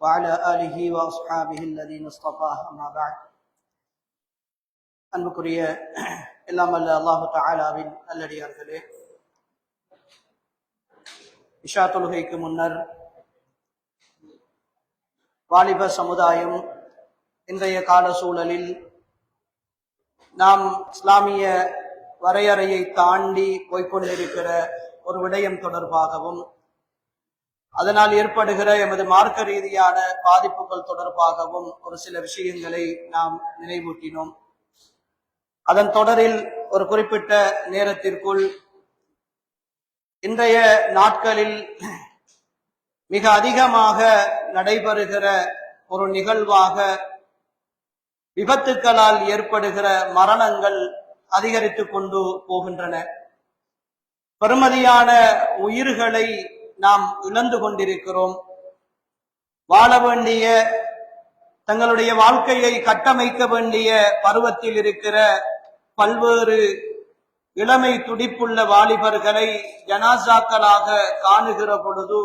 وعلى آله وأصحابه الذين اصطفى أما بعد அன்புக்குரிய எல்லாம் அல்ல அல்லாஹு தாலாவின் நல்லடியார்களே இஷா தொழுகைக்கு முன்னர் வாலிப சமுதாயம் இன்றைய கால சூழலில் நாம் இஸ்லாமிய வரையறையை தாண்டி போய்க்கொண்டிருக்கிற ஒரு விடயம் தொடர்பாகவும் அதனால் ஏற்படுகிற எமது மார்க்க ரீதியான பாதிப்புகள் தொடர்பாகவும் ஒரு சில விஷயங்களை நாம் நினைவூட்டினோம். அதன் தொடரில் ஒரு குறிப்பிட்ட நேரத்திற்குள் இன்றைய நாட்களில் மிக அதிகமாக நடைபெறுகிற ஒரு நிகழ்வாக விபத்துக்களால் ஏற்படுகிற மரணங்கள் அதிகரித்து கொண்டு போகின்றன. பெருமதியான உயிர்களை நாம் இழந்து கொண்டிருக்கிறோம். வாழ வேண்டிய தங்களுடைய வாழ்க்கையை கட்டமைக்க வேண்டிய பருவத்தில் இருக்கிற பல்வேறு இளமை துடிப்புள்ள வாலிபர்களை ஜனாசாக்களாக காணுகிற பொழுது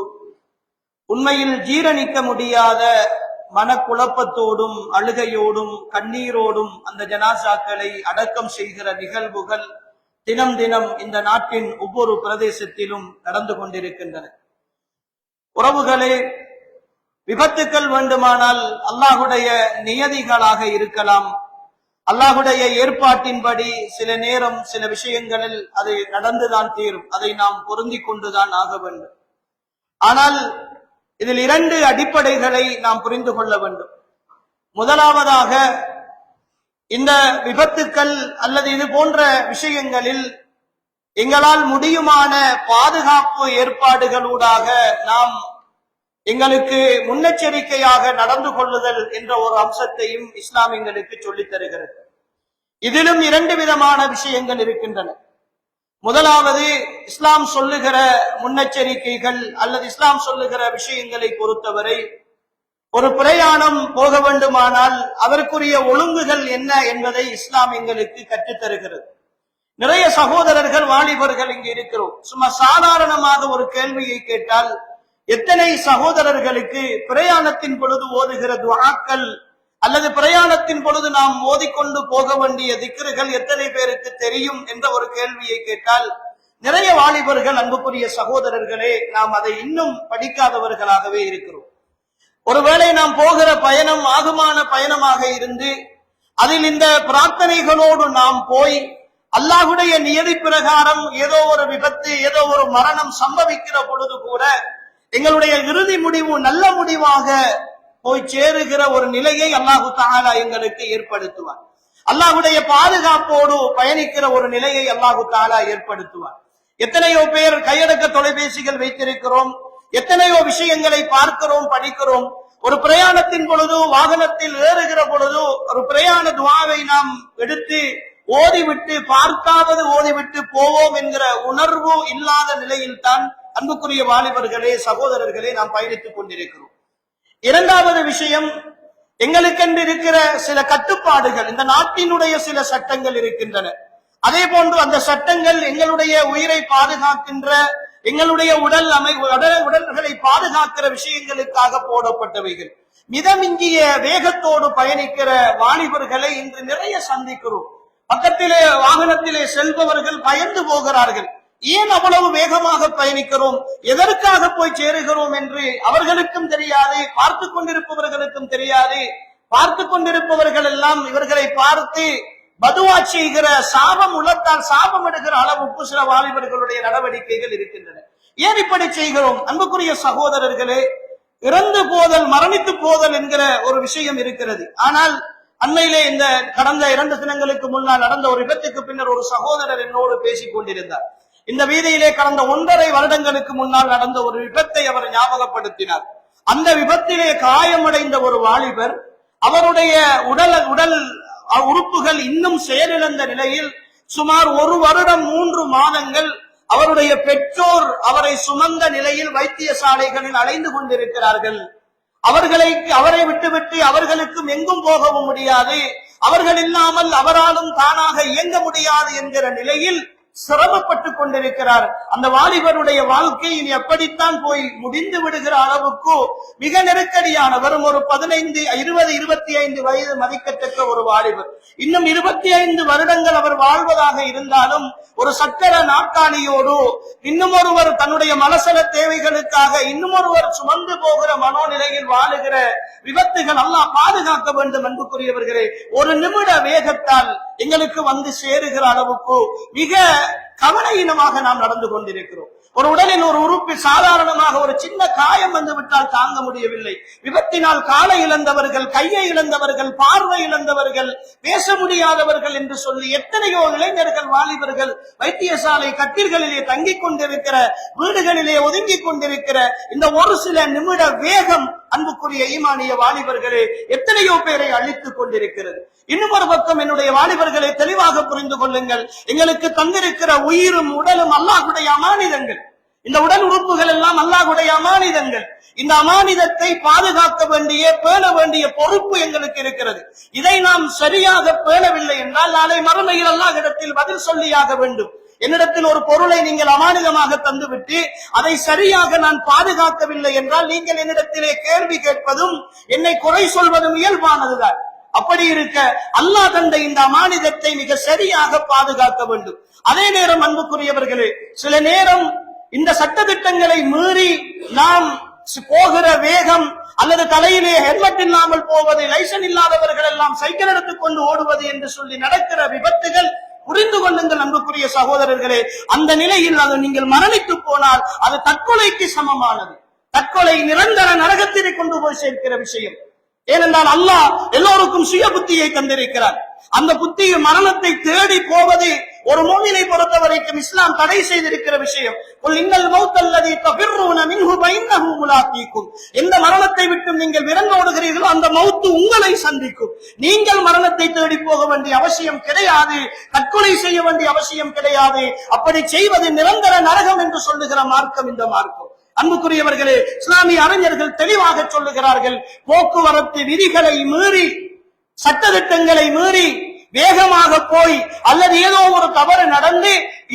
உண்மையில் ஜீரணிக்க முடியாத மனக்குழப்பத்தோடும் அழுகையோடும் கண்ணீரோடும் அந்த ஜனாசாக்களை அடக்கம் செய்கிற நிகழ்வுகள் தினம் தினம் இந்த நாட்டின் ஒவ்வொரு பிரதேசத்திலும் நடந்து கொண்டிருக்கின்றன. உறவுகளே விபத்துக்கள் வேண்டுமானால் அல்லாஹுடைய நியதிகளாக இருக்கலாம். அல்லாஹுடைய ஏற்பாட்டின்படி சில நேரம் சில விஷயங்களில் அது நடந்துதான் தீரும். அதை நாம் பொருந்தி கொண்டுதான் ஆக வேண்டும். ஆனால் இதில் இரண்டு அடிப்படைகளை நாம் புரிந்து கொள்ள வேண்டும். முதலாவதாக இந்த விபத்துக்கள் அல்லது இது போன்ற விஷயங்களில் எங்களால் முடியுமான பாதுகாப்பு ஏற்பாடுகளூடாக நாம் எங்களுக்கு முன்னெச்சரிக்கையாக நடந்து கொள்ளுதல் என்ற ஒரு அம்சத்தையும் இஸ்லாம் எங்களுக்கு சொல்லித் தருகிறது. இதிலும் இரண்டு விதமான விஷயங்கள் இருக்கின்றன. முதலாவது இஸ்லாம் சொல்லுகிற முன்னெச்சரிக்கைகள் அல்லது இஸ்லாம் சொல்லுகிற விஷயங்களை பொறுத்தவரை ஒரு பிரயாணம் போக வேண்டுமானால் அதற்குரிய ஒழுங்குகள் என்ன என்பதை இஸ்லாம் எங்களுக்கு கற்றுத் தருகிறது. நிறைய சகோதரர்கள் வாலிபர்கள் இங்கு இருக்கிறோம். சும்மா சாதாரணமாக ஒரு கேள்வியை கேட்டால் எத்தனை சகோதரர்களுக்கு பிரயாணத்தின் பொழுது ஓதுகிற துவாக்கள் அல்லது பிரயாணத்தின் பொழுது நாம் ஓதிக்கொண்டு போக வேண்டிய திக்கர்கள் எத்தனை பேருக்கு தெரியும் என்ற ஒரு கேள்வியை கேட்டால் நிறைய வாலிபர்கள் அன்புக்குரிய சகோதரர்களே நாம் அதை இன்னும் படிக்காதவர்களாகவே இருக்கிறோம். ஒருவேளை நாம் போகிற பயணம் ஆகுமான பயணமாக இருந்து அதில் இந்த பிரார்த்தனைகளோடு நாம் போய் அல்லாஹுடைய நியதி பிரகாரம் ஏதோ ஒரு விபத்து ஏதோ ஒரு மரணம் சம்பவிக்கிற பொழுது கூட எங்களுடைய இறுதி முடிவு நல்ல முடிவாக போய் சேருகிற ஒரு நிலையை அல்லாஹு தாலா எங்களுக்கு ஏற்படுத்துவார். அல்லாஹுடைய பாதுகாப்போடு பயணிக்கிற ஒரு நிலையை அல்லாஹு தாலா ஏற்படுத்துவார். எத்தனையோ பேர் கையடக்க தொலைபேசிகள் வைத்திருக்கிறோம் எத்தனையோ விஷயங்களை பார்க்கிறோம் படிக்கிறோம். ஒரு பிரயாணத்தின் பொழுது வாகனத்தில் ஏறுகிற பொழுது ஒரு பிரயாண துவாவை நாம் எடுத்து ஓதிவிட்டு பார்க்காதது ஓதிவிட்டு போவோம் என்கிற உணர்வு இல்லாத நிலையில் தான் அன்புக்குரிய வாலிபர்களே சகோதரர்களே நாம் பயணித்துக் கொண்டிருக்கிறோம். இரண்டாவது விஷயம் எங்களுக்கென்று இருக்கிற சில கட்டுப்பாடுகள் இந்த நாட்டினுடைய சில சட்டங்கள் இருக்கின்றன. அதே போன்று அந்த சட்டங்கள் எங்களுடைய உயிரை பாதுகாக்கின்ற எங்களுடைய உடல் அமை உடல் உடல்களை பாதுகாக்கிற விஷயங்களுக்காக போடப்பட்டவைகள். மிதமிஞ்சிய வேகத்தோடு பயணிக்கிற வாலிபர்களை இன்று நிறைய சந்திக்கிறோம். பக்கத்திலே வாகனத்திலே செல்பவர்கள் பயந்து போகிறார்கள். ஏன் அவ்வளவு வேகமாக பயணிக்கிறோம்? எதற்காக போய் சேருகிறோம் என்று அவர்களுக்கும் தெரியாது பார்த்து கொண்டிருப்பவர்களுக்கும் தெரியாது. பார்த்து கொண்டிருப்பவர்கள் எல்லாம் இவர்களை பார்த்து பதுவா செய்கிற சாபம் உள்ளத்தால் சாபம் எடுக்கிற அளவுக்கு சில வாலிபர்களுடைய நடவடிக்கைகள் இருக்கின்றன. ஏன் இப்படி செய்கிறோம்? அன்புக்குரிய சகோதரர்களே இறந்து போதல் மரணித்து போதல் என்கிற ஒரு விஷயம் இருக்கிறது. ஆனால் அண்மையிலே இந்த கடந்த இரண்டு தினங்களுக்கு முன்னால் நடந்த ஒரு விபத்துக்கு பின்னர் ஒரு சகோதரர் என்னோடு பேசிக் கொண்டிருந்தார். இந்த வீதியிலே கடந்த ஒன்றரை வருடங்களுக்கு முன்னால் நடந்த ஒரு விபத்தை அவர் ஞாபகப்படுத்தினார். அந்த விபத்திலே காயமடைந்த ஒரு வாலிபர் அவருடைய உடல் உடல் உறுப்புகள் இன்னும் செயலிழந்த நிலையில் சுமார் ஒரு வருடம் மூன்று மாதங்கள் அவருடைய பெற்றோர் அவரை சுமந்த நிலையில் வைத்தியசாலைகளில் அலைந்து கொண்டிருக்கிறார்கள். அவர்களை அவரை விட்டுவிட்டு அவர்களுக்கும் எங்கும் போகவும் முடியாது. அவர்கள் இல்லாமல் அவராலும் தானாக இயங்க முடியாது என்கிற நிலையில் சிரமப்பட்டு கொண்டிருக்கிறார். அந்த வாலிபருடைய வாழ்க்கை இனி எப்படித்தான் போய் முடிந்து விடுகிற அளவுக்கு மிக நெருக்கடியான வரும் ஒரு பதினைந்து இருபது இருபத்தி ஐந்து வயது மதிக்கத்தக்க ஒரு வாலிபர். இன்னும் இருபத்தி ஐந்து வருடங்கள் அவர் வாழ்வதாக இருந்தாலும் ஒரு சக்கர நாற்காலியோடு இன்னும் ஒருவர் தன்னுடைய மனசல தேவைகளுக்காக இன்னும் ஒருவர் சுமந்து போகிற மனோநிலையில் வாழுகிற விபத்துகள் எல்லாம் பாதுகாக்க வேண்டும் அன்புக்குரியவர்களே. ஒரு நிமிட வேகத்தால் எங்களுக்கு வந்து சேருகிற அளவுக்கு மிக கவலையினமாக நாம் நடந்து கொண்டிருக்கிறோம். ஒரு உடலின் ஒரு உறுப்பு சாதாரணமாக ஒரு சின்ன காயம் வந்துவிட்டால் தாங்க முடியவில்லை. விபத்தினால் காலை இழந்தவர்கள் கையை இழந்தவர்கள் பார்வை இழந்தவர்கள் பேச முடியாதவர்கள் என்று சொல்லி எத்தனையோ இளைஞர்கள் வாலிபர்கள் வைத்தியசாலை கட்டில்களிலே தங்கிக் கொண்டிருக்கிற வீடுகளிலே ஒதுங்கிக் கொண்டிருக்கிற இந்த ஒரு சில நிமிட வேகம் அன்புக்குரிய ஈமானிய வாலிபர்களே எத்தனையோ பேரை அழித்துக் கொண்டிருக்கிறது. இன்னும் ஒரு பக்கம் என்னுடைய வாலிபர்களை தெளிவாக புரிந்து கொள்ளுங்கள். எங்களுக்கு தந்திருக்கிற உயிரும் உடலும் அல்லாஹுடைய அமானிதங்கள். இந்த உடல் உறுப்புகள் எல்லாம் அல்லாஹுடைய அமானிதங்கள். இந்த அமானிதத்தை பாதுகாக்க வேண்டிய பேண வேண்டிய பொறுப்பு எங்களுக்கு இருக்கிறது. இதை நாம் சரியாக பேணவில்லை என்றால் நாளை மறுமையில் அல்லாஹிடத்தில் பதில் சொல்லியாக வேண்டும். என்னிடத்தில் ஒரு பொருளை நீங்கள் அமானிதமாக தந்துவிட்டு அதை சரியாக நான் பாதுகாக்கவில்லை என்றால் நீங்கள் என்னிடத்திலே கேள்வி கேட்பதும் என்னை குறை சொல்வதும் இயல்பானதுதான். அப்படி இருக்க அல்லாஹ் தந்த இந்த அமானிதத்தை மிக சரியாக பாதுகாக்க வேண்டும். அதே நேரம் அன்புக்குரியவர்களே சில நேரம் இந்த சட்டதிட்டங்களை மீறி நாம் போகிற வேகம் அல்லது தலையிலே ஹெல்மெட் இல்லாமல் போவது லைசன் இல்லாதவர்கள் எல்லாம் சைக்கிள் எடுத்துக்கொண்டு ஓடுவது என்று சொல்லி நடக்கிற விபத்துகள் புரிந்து கொள்ளுங்கள் அன்புக்குரிய சகோதரர்களே. அந்த நிலையில் அது நீங்கள் மரணித்து போனால் அது தற்கொலைக்கு சமமானது. தற்கொலை நிரந்தர நரகத்திலே கொண்டு போய் சேர்க்கிற விஷயம். ஏனென்றால் அல்லாஹ் எல்லோருக்கும் சுய புத்தியை தந்திருக்கிறார். அந்த புத்தியை மரணத்தை தேடி போவது ஒரு மோமினை பொறுத்த வரைக்கும் இஸ்லாம் தடை செய்திருக்கிற விஷயம். இன்னல் மௌத்தல்லதி தஃபிர்ரூன மின்ஹு ஃபஇன்னஹு முலாக்கீக்கும்." எந்த மரணத்தை விட்டு நீங்கள் விரண்டோடுகிறீர்களோ அந்த மௌத்து உங்களை சந்திக்கும். நீங்கள் மரணத்தை தேடி போக வேண்டிய அவசியம் கிடையாது. தற்கொலை செய்ய வேண்டிய அவசியம் கிடையாது. அப்படி செய்வது நிரந்தர நரகம் என்று சொல்லுகிற மார்க்கம் இந்த மார்க்கம். அன்புக்குரியவர்களே இஸ்லாமிய அறிஞர்கள் தெளிவாக சொல்லுகிறார்கள் போக்குவரத்து விதிகளை மீறி சட்டத்திட்டங்களை மீறி வேகமாக போய் அல்லது ஏதோ ஒரு தவறு நடந்து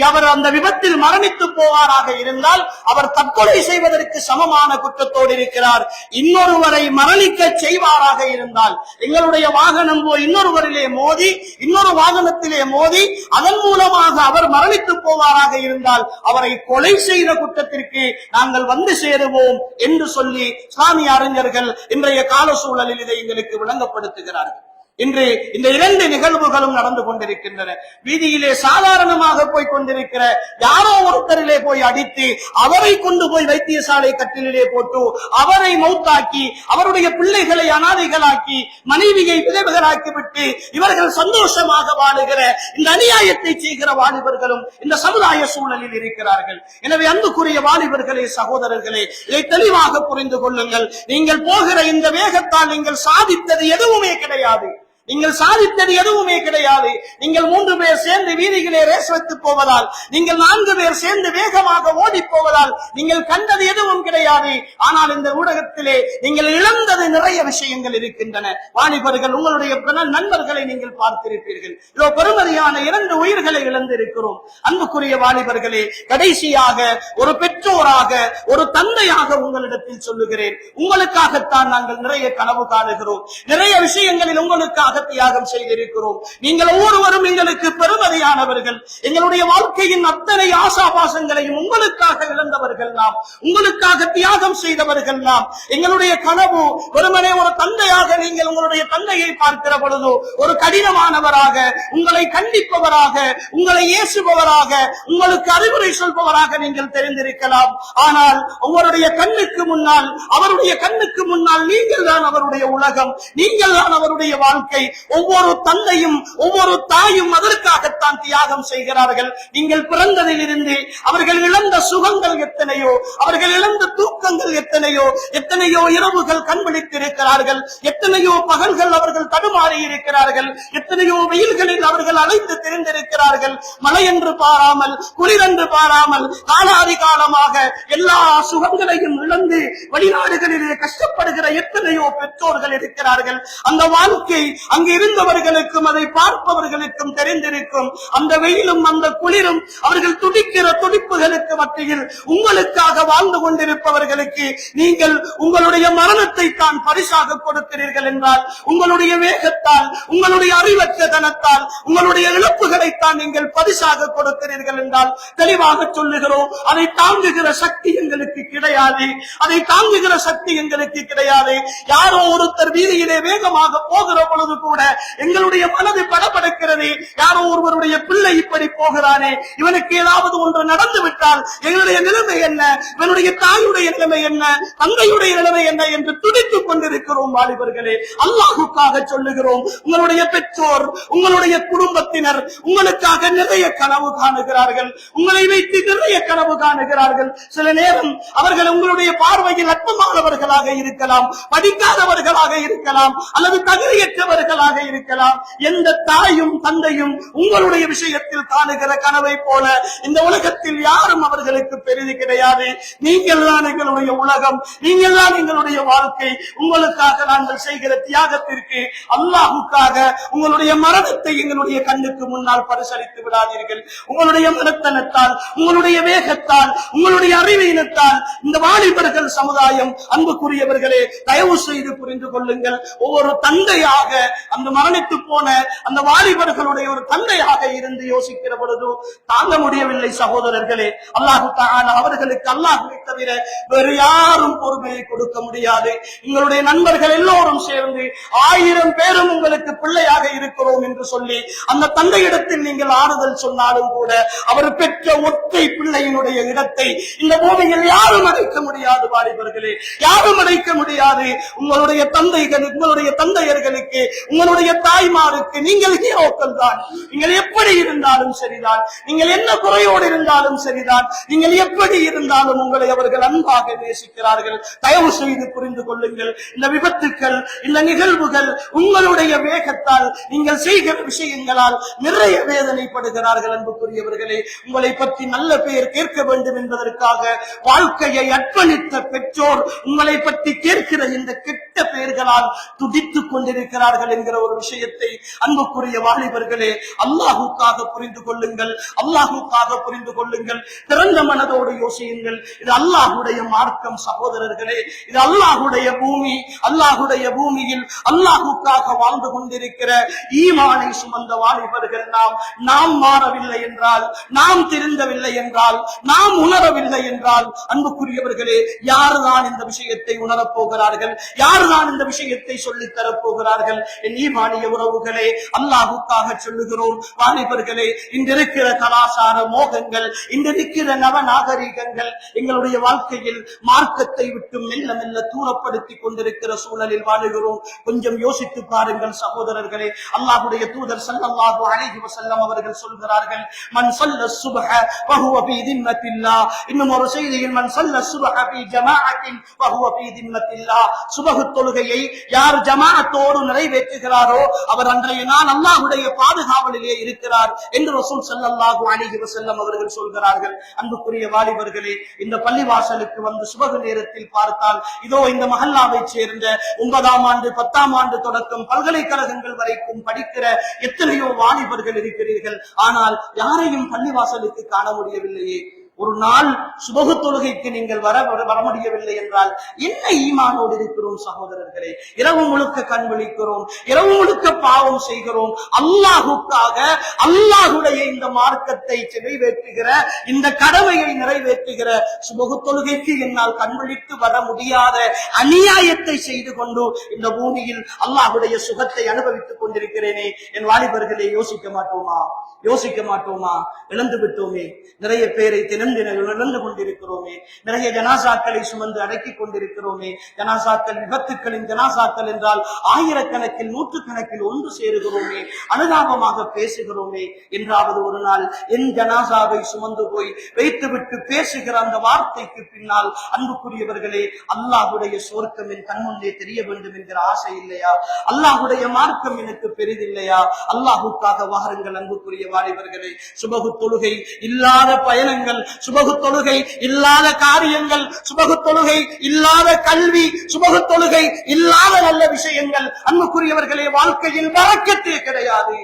அவர் அந்த விபத்தில் மரணித்து போவாராக இருந்தால் அவர் தற்கொலை செய்வதற்கு சமமான குற்றத்தோடு இருக்கிறார். இன்னொருவரை மரணிக்க செய்வாராக இருந்தால் எங்களுடைய வாகனம் போய் இன்னொருவரிலே மோதி இன்னொரு வாகனத்திலே மோதி அதன் மூலமாக அவர் மரணித்து போவாராக இருந்தால் அவரை கொலை செய்த குற்றத்திற்கு நாங்கள் வந்து சேருவோம் என்று சொல்லி இஸ்லாமிய அறிஞர்கள் இன்றைய கால சூழலில் இதை எங்களுக்கு விளங்கப்படுத்துகிறார்கள். இன்று இந்த இரண்டு நிகழ்வுகளும் நடந்து கொண்டிருக்கின்றன. வீதியிலே சாதாரணமாக போய் கொண்டிருக்கிற யாரோ ஒருத்தரிலே போய் அடித்து அவரை கொண்டு போய் வைத்தியசாலை கட்டிலே போட்டு அவரை மௌத்தாக்கி அவருடைய பிள்ளைகளை அனாதைகளாக்கி மனைவியை விதவைகளாக்கி விட்டு இவர்கள் சந்தோஷமாக வாழுகிற இந்த அநியாயத்தை செய்கிற வாலிபர்களும் இந்த சமுதாய சூழலில் இருக்கிறார்கள். எனவே அன்புக்குரிய வாலிபர்களே சகோதரர்களே இதை தெளிவாக புரிந்து கொள்ளுங்கள். நீங்கள் போகிற இந்த வேகத்தால் நீங்கள் சாதித்தது எதுவுமே கிடையாது. நீங்கள் சாதித்தது எதுவுமே கிடையாது. நீங்கள் மூன்று பேர் சேர்ந்து வீதிகளே ரேஸ் வைத்து போவதால் நீங்கள் நான்கு பேர் சேர்ந்து வேகமாக ஓடி போவதால் நீங்கள் கண்டது எதுவும் கிடையாது. ஆனால் இந்த ஊடகத்திலே நீங்கள் இழந்தது நிறைய விஷயங்கள் இருக்கின்றன. வாலிபர்கள் உங்களுடைய நண்பர்களை நீங்கள் பார்த்திருப்பீர்கள். இதோ பெருமதியான இரண்டு உயிர்களை இழந்திருக்கிறோம். அன்புக்குரிய வாலிபர்களே கடைசியாக ஒரு பெற்றோராக ஒரு தந்தையாக உங்களிடத்தில் சொல்லுகிறேன். உங்களுக்காகத்தான் நாங்கள் நிறைய கனவு காணுகிறோம். நிறைய விஷயங்களில் உங்களுக்காக தியாகம் செய்திருக்கிறோம். நீங்கள் ஒவ்வொருவரும் எங்களுக்கு பெருமதியானவர்கள். எங்களுடைய வாழ்க்கையின் அத்தனை ஆசாபாசங்களையும் உங்களுக்காக இழந்தவர்கள் நாம். உங்களுக்காக தியாகம் செய்தவர்கள் நாம். எங்களுடைய கனவு வெறுமனே ஒரு தந்தையாக நீங்கள் உங்களுடைய தந்தையை பார்க்கிற பொழுது ஒரு கடினமானவராக உங்களை கண்டிப்பவராக உங்களை ஏசுபவராக உங்களுக்கு அறிவுரை சொல்பவராக நீங்கள் தெரிந்திருக்கலாம். ஆனால் உங்களுடைய கண்ணுக்கு முன்னால் அவருடைய கண்ணுக்கு முன்னால் நீங்கள் தான் அவருடைய உலகம். நீங்கள் தான் அவருடைய வாழ்க்கை. ஒவ்வொரு தந்தையும் ஒவ்வொரு தாயும் அதற்காகத்தான் தியாகம் செய்கிறார்கள். நீங்கள் பிறந்ததிலிருந்து அவர்கள் இழந்த சுகங்கள் எத்தனையோ அவர்கள் இழந்த தூக்கங்கள் எத்தனையோ எத்தனையோ இரவுகள் கண் விழித்திருக்கிறார்கள் எத்தனையோ பகல்கள் அவர்கள் தடுமாறி இருக்கிறார்கள். எத்தனையோ வெயில்களில் அவர்கள் அலைந்து தெரிந்திருக்கிறார்கள். மழை என்று பாராமல் குளிரென்று பாராமல் காலாதி காலமாக எல்லா சுகங்களையும் இழந்து வெளிநாடுகளிலே கஷ்டப்படுகிற எத்தனையோ பெற்றோர்கள் இருக்கிறார்கள். அந்த வாழ்க்கை அங்கு இருந்தவர்களுக்கும் அதை பார்ப்பவர்களுக்கும் தெரிந்திருக்கும். அந்த வெயிலும் அந்த குளிரும் அவர்கள் துடிக்கிற துடிப்புகளுக்கு மத்தியில் உங்களுக்காக வாழ்ந்து கொண்டிருப்பவர்களுக்கு நீங்கள் உங்களுடைய மரணத்தை தான் பரிசாக கொடுக்கிறீர்கள் என்றால் உங்களுடைய வேகத்தால் உங்களுடைய அறிவற்ற தனத்தால் உங்களுடைய இழப்புகளை தான் நீங்கள் பரிசாக கொடுக்கிறீர்கள் என்றால் தெளிவாக சொல்லுகிறோம் அதை தாங்குகிற சக்தி எங்களுக்கு கிடையாது. அதை தாங்குகிற சக்தி எங்களுக்கு கிடையாது. யாரோ ஒருத்தர் வீதியிலே வேகமாக போகிற பொழுது கூட எங்களுடைய மனது படபடக்கிறது. யாரோ ஒருவருடைய பிள்ளை இப்படி போகிறானே. இவனுக்கு ஏதாவது ஒன்று நடந்து விட்டால் எங்களுடைய நிலைமை என்ன? இவனுடைய தாயுடைய நிலைமை என்ன? தந்தையுடைய நிலைமை என்ன என்று துடித்துக் கொண்டிருக்கிறோம் வாலிபர்களே. அல்லாஹுக்காக சொல்லுகிறோம் உங்களுடைய பெற்றோர் உங்களுடைய குடும்பத்தினர் உங்களுக்காக நிறைய கனவு காணுகிறார்கள். உங்களை வைத்து நிறைய கனவு காணுகிறார்கள். சில நேரம் அவர்கள் உங்களுடைய பார்வையில் அற்பமானவர்களாக இருக்கலாம் படிக்காதவர்களாக இருக்கலாம் அல்லது தகுதியற்றவர்களாக இருக்கலாம். எந்த தாயும் தந்தையும் உங்களுடைய விஷயத்தில் காணுகிற கனவை போல இந்த உலகத்தில் யாரும் அவர்களுக்கு பெரிது கிடையாது. நீங்கள் தான் எங்களுடைய உலகம். நீங்கள் தான் எங்களுடைய வாழ்க்கை. உங்களுக்காக நாங்கள் செய்கிற தியாகத்திற்கு அல்லாஹுக்காக உங்களுடைய மரணத்தை எங்களுடைய கண்ணுக்கு முன்னால் பரிசளித்து விடாதீர்கள். உங்களுடைய மனத்தனத்தால் உங்களுடைய வேகத்தால் உங்களுடைய அறிவியினத்தால் இந்த வாலிபர்கள் சமுதாயம் அன்புக்குரியவர்களே தயவு செய்து புரிந்து கொள்ளுங்கள். ஒவ்வொரு தந்தையாக அந்த மரணித்து போன அந்த வாலிபர்களுடைய ஒரு தந்தையாக இருந்து யோசிக்கிற பொழுது தாங்க முடியவில்லை சகோதரர்களே. அல்லாஹு தஆலா அவர்களுக்கு அல்லாஹுவை தவிர வேறு யாரும் பொறுமையை கொடுக்க முடியாது. உங்களுடைய நண்பர்கள் எல்லோரும் சேர்ந்து ஆயிரம் பேரும் உங்களுக்கு பிள்ளையாக இருக்கிறோம் என்று சொல்லி அந்த தந்தையிடத்தில் நீங்கள் ஆறுதல் சொன்னாலும் கூட அவர் பெற்ற ஒற்றை பிள்ளையினுடைய இடத்தை இந்த பூமியில் யாரும் அடைக்க முடியாது வாலிபர்களே. யாரும் அடைக்க முடியாது. உங்களுடைய தந்தைகள் உங்களுடைய தந்தையர்களுக்கு உங்களுடைய தாய்மாருக்கு நீங்கள் ஹீரோக்கள் தான். நீங்கள் எப்படி இருந்தாலும் சரிதான். நீங்கள் என்ன குறையோடு இருந்தாலும் சரிதான். நீங்கள் எப்படி இருந்தாலும் உங்களை அவர்கள் அன்பாக நேசிக்கிறார்கள். தயவு செய்து புரிந்து கொள்ளுங்கள். இந்த விபத்துக்கள் இந்த நிகழ்வுகள் உங்களுடைய வேகத்தால் நீங்கள் செய்கிற விஷயங்களால் நிறைய வேதனைப்படுகிறார்கள் அன்புக்குரியவர்களே. உங்களை பற்றி நல்ல பெயர் கேட்க வேண்டும் என்பதற்காக வாழ்க்கையை அர்ப்பணித்த பெற்றோர் உங்களை பற்றி கேட்கிற இந்த கெட்ட பெயர்களால் துடித்துக் கொண்டிருக்கிறார்கள். என்கிற ஒரு விஷயத்தை அன்புக்குரிய வாலிபர்களே அல்லாஹுக்காக புரிந்து கொள்ளுங்கள் அல்லாஹுக்காக புரிந்து கொள்ளுங்கள் திறந்த மனதோடு யோசியுங்கள். இது அல்லாஹுடைய மார்க்கம் சகோதரர்களே. இது அல்லாஹுடைய பூமி அல்லாஹுடைய பூமியில் அல்லாஹுக்காக வாழ்ந்து கொண்டிருக்கிற ஈமானை சுமந்த வாலிபர்கள் நாம். நாம் மாறவில்லை என்றால் நாம் திருந்தவில்லை என்றால் நாம் உணரவில்லை என்றால் அன்புக்குரியவர்களே யாருதான் இந்த விஷயத்தை உணரப் போகிறார்கள்? யாருதான் இந்த விஷயத்தை சொல்லித் தரப் போகிறார்கள்? என் ஈமானிய உறவுகளே அல்லாஹுக்காக சொல்லுகிறோம். வாலிபர்களே இன்றிருக்கிற கலாச்சார மோகங்கள் இன்றிருக்கிற நவ நாகரிகங்கள் எங்களுடைய வாழ்க்கையில் மார்க்கத்தை விட்டு மெல்ல மெல்ல தூரப்படுத்தி கொண்டிருக்கிற சூழலில் வாழுகிறோம். கொஞ்சம் யோசித்து பாருங்கள் சகோதரர்களே. அல்லாஹுடைய தூதர் சல்லாஹு அலைஹி வசல்லம் அவர்கள் சொல்கிறார்கள் மண் சொல்ல சுப்ஹ வஹுவ பி திம்மத்தில்லாஹ் இன்னும் ஒரு செய்தியில் மண் சொல்ல சுப்ஹ பி ஜமாஅத்தின் வஹுவ பி திம்மத்தில்லாஹ் சுபஹ் தொழுகையை யார் ஜமாஅத்தோடு நிறைவேற்றி நிறைவேற்றுகிறாரோ அவர் அன்றைய நாள் அல்லாஹுடைய பாதுகாவலிலே இருக்கிறார் என்று ரசூல் ஸல்லல்லாஹு அலைஹி வஸல்லம் அவர்கள் சொல்கிறார்கள். அன்புக்குரிய வாலிபர்களே இந்த பள்ளிவாசலுக்கு வந்து சுபக நேரத்தில் பார்த்தால் இதோ இந்த மஹல்லாவை சேர்ந்த ஒன்பதாம் ஆண்டு பத்தாம் ஆண்டு தொடக்கம் பல்கலைக்கழகங்கள் வரைக்கும் படிக்கிற எத்தனையோ வாலிபர்கள் இருக்கிறீர்கள். ஆனால் யாரையும் பள்ளிவாசலுக்கு காண முடியவில்லையே. ஒரு நாள் சுபகு தொழுகைக்கு நீங்கள் வர வர முடியவில்லை என்றால் என்ன ஈமானோடு இருக்கிறோம் சகோதரர்களே? இரவு முழுக்க கண் விழிக்கிறோம் இரவு முழுக்க பாவம் செய்கிறோம். அல்லாஹுக்காக அல்லாஹுடைய இந்த மார்க்கத்தை நிறைவேற்றுகிற இந்த கடமையை நிறைவேற்றுகிற சுபகு தொழுகைக்கு என்னால் கண் விழித்து வர முடியாத அநியாயத்தை செய்து கொண்டு இந்த பூமியில் அல்லாஹுடைய சுகத்தை அனுபவித்துக் கொண்டிருக்கிறேனே. என் வாலிபர்களே யோசிக்க மாட்டோமா? யோசிக்க மாட்டோமா? இழந்து விட்டோமே. நிறைய பேரை தினம் தினம் இழந்து கொண்டிருக்கிறோமே. நிறைய ஜனாசாக்களை சுமந்து அடக்கிக் கொண்டிருக்கிறோமே. ஜனாசாக்கள் விபத்துக்களின் ஜனாசாக்கள் என்றால் ஆயிரக்கணக்கில் நூற்றுக்கணக்கில் ஒன்று சேருகிறோமே. அனுதாபமாக பேசுகிறோமே. என்றாவது ஒரு நாள் என் ஜனாசாவை சுமந்து போய் வைத்துவிட்டு பேசுகிற அந்த வார்த்தைக்கு பின்னால் அன்புக்குரியவர்களே அல்லாஹுடைய சொர்க்கம் என் கண்முன்னே தெரிய வேண்டும் என்கிற ஆசை இல்லையா? அல்லாஹுடைய மார்க்கம் எனக்கு பெரிதில்லையா? அல்லாஹுக்காக வாருங்கள் அன்புக்குரிய வாலிபர்களே. சுபகு தொழுகை இல்லாத பயணங்கள் சுபகு தொழுகை இல்லாத காரியங்கள் சுபகு தொழுகை இல்லாத கல்வி சுபகு தொழுகை இல்லாத நல்ல விஷயங்கள். அன்புக்குரியவர்களே வாழ்க்கையில் வரக்கத்தே கிடையாது.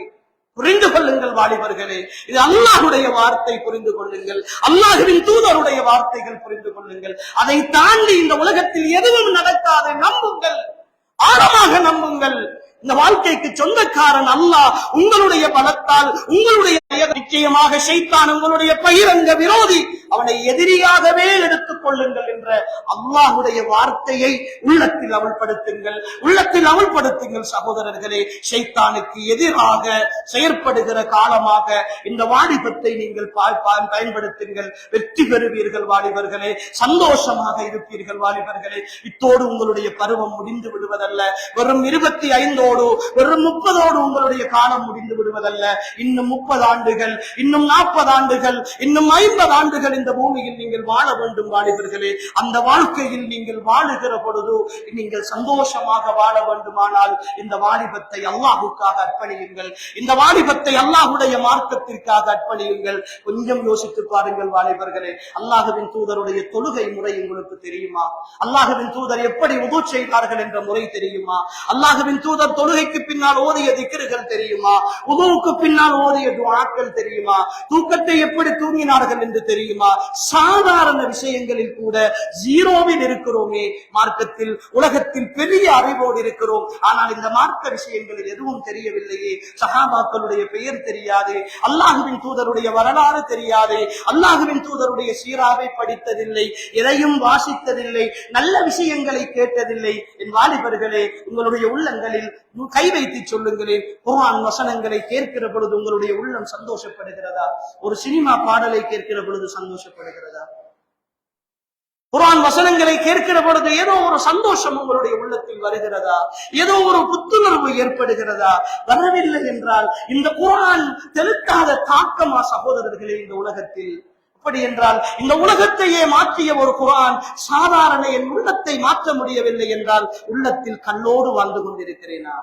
புரிந்து கொள்ளுங்கள் வாலிபர்களே. இது அல்லாஹுடைய வார்த்தை புரிந்து கொள்ளுங்கள். அல்லாஹுவின் தூதருடைய வார்த்தைகள் புரிந்து கொள்ளுங்கள். அதை தாண்டி இந்த உலகத்தில் எதுவும் நடக்காது. நம்புங்கள். ஆழமாக நம்புங்கள். இந்த வாழ்க்கைக்கு சொந்தக்காரன் அல்லாஹ் உங்களுடைய பலத்தால் உங்களுடைய நிச்சயமாக சைத்தான் உங்களுடைய பகிரங்க விரோதி அவனை எதிரியாகவே எடுத்துக் கொள்ளுங்கள் என்ற அல்லாஹுடைய வார்த்தையை உள்ளத்தில் அமல்படுத்துங்கள் உள்ளத்தில் அமல்படுத்துங்கள் சகோதரர்களே. சைத்தானுக்கு எதிராக செயற்படுகிற காலமாக இந்த வாலிபத்தை நீங்கள் பயன்படுத்துங்கள். வெற்றி பெறுவீர்கள் வாலிபர்களே. சந்தோஷமாக இருப்பீர்கள் வாலிபர்களே. இத்தோடு உங்களுடைய பருவம் முடிந்து விடுவதல்ல. வெறும் இருபத்தி ஐந்தோடு வெறும் முப்பதோடு உங்களுடைய காலம் முடிந்து விடுவதல்ல. இன்னும் முப்பது ஆண்டுகள் இன்னும் நாற்பது ஆண்டுகள் இன்னும் ஐம்பது ஆண்டுகள் இந்த பூமியில் நீங்கள் வாழ வேண்டும் வாலிபர்களே. அந்த வாழ்க்கையில் நீங்கள் வாழுகிற பொழுது நீங்கள் சந்தோஷமாக வாழ வேண்டுமானால் இந்த வாலிபத்தை அல்லாஹுக்காக அர்ப்பணியுங்கள். இந்த வாலிபத்தை அல்லாஹுடைய மார்க்கத்திற்காக அர்ப்பணியுங்கள். கொஞ்சம் யோசித்து பாருங்கள் வாலிபர்களே. அல்லாஹுவின் தூதருடைய தொழுகை முறை உங்களுக்கு தெரியுமா? அல்லாஹுவின் தூதர் எப்படி உதவு செய்தார்கள் என்ற முறை தெரியுமா? அல்லாஹுவின் தூதர் தொழுகைக்கு பின்னால் ஓதிய திக்கர்கள் தெரியுமா? உதவுக்கு பின்னால் ஓதிய துவாக்கள் தெரியுமா? தூக்கத்தை எப்படி தூங்கினார்கள் என்று தெரியுமா? சாதாரண விஷயங்களில் கூட ஜீரோவில் இருக்கிறோமே. மார்க்கத்தில் உலகத்தில் பெரிய அறிவோடு இருக்கிறோம். ஆனால் இந்த மார்க்க விஷயங்களில் எதுவும் தெரியவில்லையே. சகாபாக்களுடைய பெயர் தெரியாது. அல்லாஹுவின் தூதருடைய வரலாறு தெரியாது. அல்லாஹுவின் தூதருடைய சீராவை படித்ததில்லை. எதையும் வாசித்ததில்லை. நல்ல விஷயங்களை கேட்டதில்லை. என் வாலிபர்களே உங்களுடைய உள்ளங்களில் கை வைத்து சொல்லுங்களேன். குர்ஆன் வசனங்களை கேட்கிற பொழுது உங்களுடைய உள்ளம் சந்தோஷப்படுகிறதா? ஒரு சினிமா பாடலை கேட்கிற பொழுது சந்தோஷம் சந்தோஷப்படுகிறதா? குரான் வசனங்களை கேட்கிற பொழுது ஏதோ ஒரு சந்தோஷம் உங்களுடைய உள்ளத்தில் வருகிறதா? ஏதோ ஒரு புத்துணர்வு ஏற்படுகிறதா? வரவில்லை என்றால் இந்த குரான் செலுத்தாத தாக்கமா சகோதரர்களே இந்த உலகத்தில்? அப்படி என்றால் இந்த உலகத்தையே மாற்றிய ஒரு குரான் சாதாரண என் உள்ளத்தை மாற்ற முடியவில்லை என்றால் உள்ளத்தில் கல்லோடு வாழ்ந்து கொண்டிருக்கிறேனா?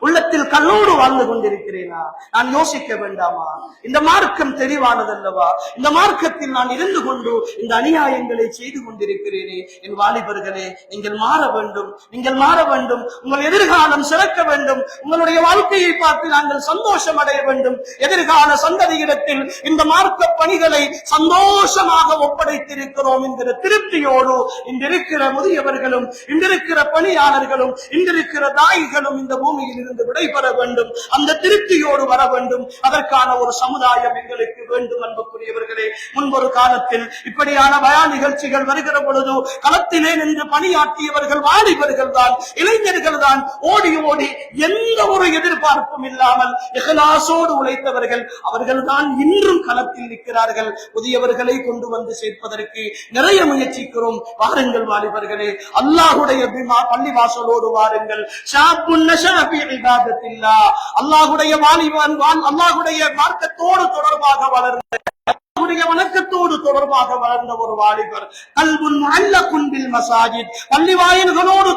உள்ளத்தில் கல்லோடு வாழ்ந்து கொண்டிருக்கிறேனா? நான் யோசிக்க வேண்டாமா? இந்த மார்க்கம் தெளிவானதல்லவா? இந்த மார்க்கத்தில் நான் இருந்து கொண்டு இந்த அநியாயங்களை செய்து கொண்டிருக்கிறேனே. என் வாலிபர்களே நீங்கள் மாற வேண்டும். நீங்கள் மாற வேண்டும். உங்கள் எதிர்காலம் சிறக்க வேண்டும். உங்களுடைய வாழ்க்கையை பார்த்து நாங்கள் சந்தோஷம் அடைய வேண்டும். எதிர்கால சந்ததியிடத்தில் இந்த மார்க்க பணிகளை சந்தோஷமாக ஒப்படைத்திருக்கிறோம் என்கிற திருப்தியோடு இன்றிருக்கிற முதியவர்களும் இன்றிருக்கிற பணியாளர்களும் இன்றிருக்கிற தாய்களும் இந்த பூமியில் இருந்து விடைபெற வேண்டும். அந்த திருப்தியோடு வர வேண்டும். அதற்கான ஒரு சமுதாயம் எங்களுக்கு வேண்டும் அன்புக்குரியவர்களே. முன்பொரு காலத்தில் இப்படியான பயா நிகழ்ச்சிகள் வருகிற பொழுது களத்திலே நின்று பணியாற்றியவர்கள் வாலிபர்கள் தான் இளைஞர்கள் தான் ஓடி ஓடி எந்த ஒரு எதிர்பார்ப்பும் இல்லாமல் இகலாசோடு உழைத்தவர்கள் அவர்கள் தான் இன்றும் களத்தில் நிற்கிறார்கள். புதியவர்களை கொண்டு வந்து சேர்ப்பதற்கு நிறைய முயற்சிக்கிறோம். வாருங்கள் வாலிபர்களே. அல்லாஹுடைய பள்ளி வாசலோடு வாருங்கள். இபாதத்தில்லா. அல்லாஹுடைய வாலிபன் அல்லாஹுடைய மார்க்கத்தோடு தொடர்பாக வளர்ந்த அவருடைய வணக்கத்தோடு தொடர்பாக வளர்ந்த ஒரு வாலிபர் கல்புன் அல்ல குன்பில் மசாஜித். பள்ளி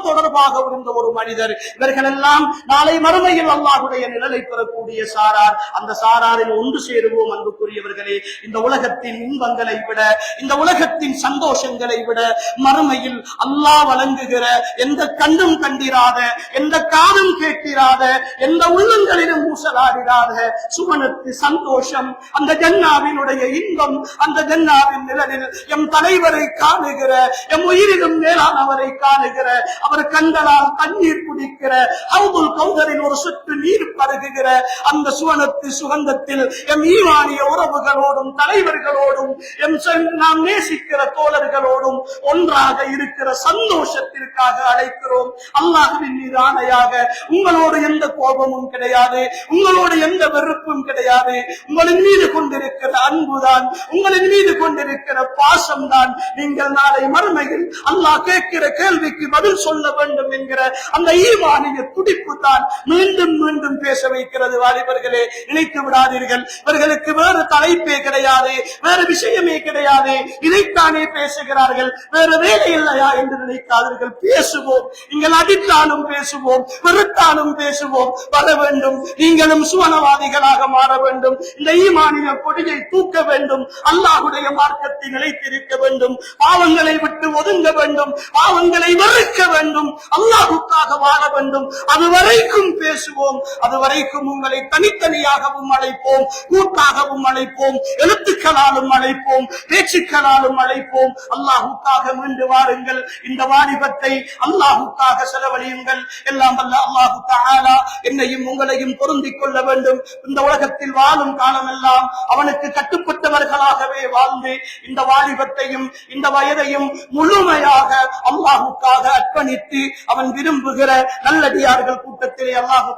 தொடர்பாக இருந்த ஒரு மனிதர். இவர்கள் எல்லாம் நாளை மறுமையில் அல்லாஹுடைய நிழலை பெறக்கூடிய சாரார். அந்த சாராரில் ஒன்று சேருவோம் அன்புக்குரியவர்களே. இந்த உலகத்தின் இன்பங்களை விட இந்த உலகத்தின் சந்தோஷங்களை விட மறுமையில் அல்லாஹ் வழங்குகிற எந்த கண்ணும் கண்டிராத எந்த காதும் கேட்டிராத எந்த உள்ளங்களிலும் ஊசலாடிராத சுமனத்து சந்தோஷம் அந்த ஜன்னாவினுடைய இன்பம் அந்த ஜன்னாவின் நிழலில் எம் தலைவரை காணுகிற எம் உயிரிலும் மேலானவரை காணுகிற அவர் கண்களால் தண்ணீர் குடிக்கிற அவுதுல் கௌதரில் ஒரு சுற்று நீர் பருகுகிற அந்த சுவனத்து சுகந்தத்தில் எம் ஈமானிய உறவுகளோடும் தலைவர்களோடும் எம் நாம் நேசிக்கிற தோழர்களோடும் ஒன்றாக இருக்கிற சந்தோஷத்திற்காக அழைக்கிறோம். அல்லாஹுவின் மீது ஆணையாக உங்களோடு எந்த கோபமும் கிடையாது உங்களோடு எந்த வெறுப்பும் கிடையாது. உங்களின் மீது கொண்டிருக்கிற அன்புதான் உங்களின் மீது கொண்டிருக்கிற பாசம் தான் நீங்கள் நாளை மறுமையில் அல்லாஹ் கேட்கிற கேள்விக்கு பதில் சொல்ல வேண்டும் வேண்டும் என்கிற அந்த ஈமானிய துடிப்பு தான் மீண்டும் மீண்டும் பேச வைக்கிறது வாலிபர்களே. நினைத்து விடாதீர்கள். இவர்களுக்கு வேறு தலைப்பே கிடையாது வேறு விஷயமே கிடையாது. இதைத்தானே பேசுகிறார்கள். வேறு வேலை இல்லையா என்று நினைக்காதீர்கள். பேசுவோம். நீங்கள் அடித்தாலும் பேசுவோம். வெறுத்தாலும் பேசுவோம். வர வேண்டும். நீங்களும் சுவனவாதிகளாக மாற வேண்டும். இந்த ஈமானிய கொடியை தூக்க வேண்டும். வேண்டும். அல்லாஹுடைய மார்க்கத்தை நிலைத்திருக்க வேண்டும். பாவங்களை விட்டு ஒதுங்க வேண்டும். பாவங்களை வெறுக்க வேண்டும். அல்லாஹுக்காக வாழ வேண்டும். அது வரைக்கும் பேசுவோம். அது வரைக்கும் உங்களை தனித்தனியாகவும் அழைப்போம். கூட்டாகவும் அழைப்போம். எழுத்துக்களாலும் அழைப்போம். பேச்சுக்களாலும் அழைப்போம். அல்லாஹுக்காக மீண்டு வாருங்கள். இந்த வாலிபத்தை அல்லாஹுக்காக செலவழியுங்கள். எல்லாம் வல்ல அல்லாஹு தஆலா என்னையும் உங்களையும் பொருந்திக் கொள்ள வேண்டும். இந்த உலகத்தில் வாழும் காலமெல்லாம் அவனுக்கு கட்டுப்பட்டவர் நல்லவர்களாகவே வாழ்ந்து இந்த வாலிபத்தையும் இந்த வயதையும் முழுமையாக அல்லாஹுக்காக அர்ப்பணித்து அவன் விரும்புகிற நல்லடியார்கள் கூட்டத்திலே அல்லாஹு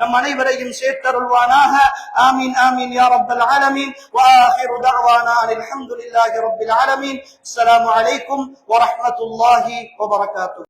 நம் அனைவரையும் சேர்த்தருள்வானாக. ஆமீன் ஆமீன் யா ரப்பல் ஆலமீன். வாஹிரு தஅவானா அல்ஹம்துலில்லாஹி ரப்பில் ஆலமீன். அஸ்ஸலாமு அலைக்கும் வ ரஹ்மத்துல்லாஹி வ பரகாத்துஹு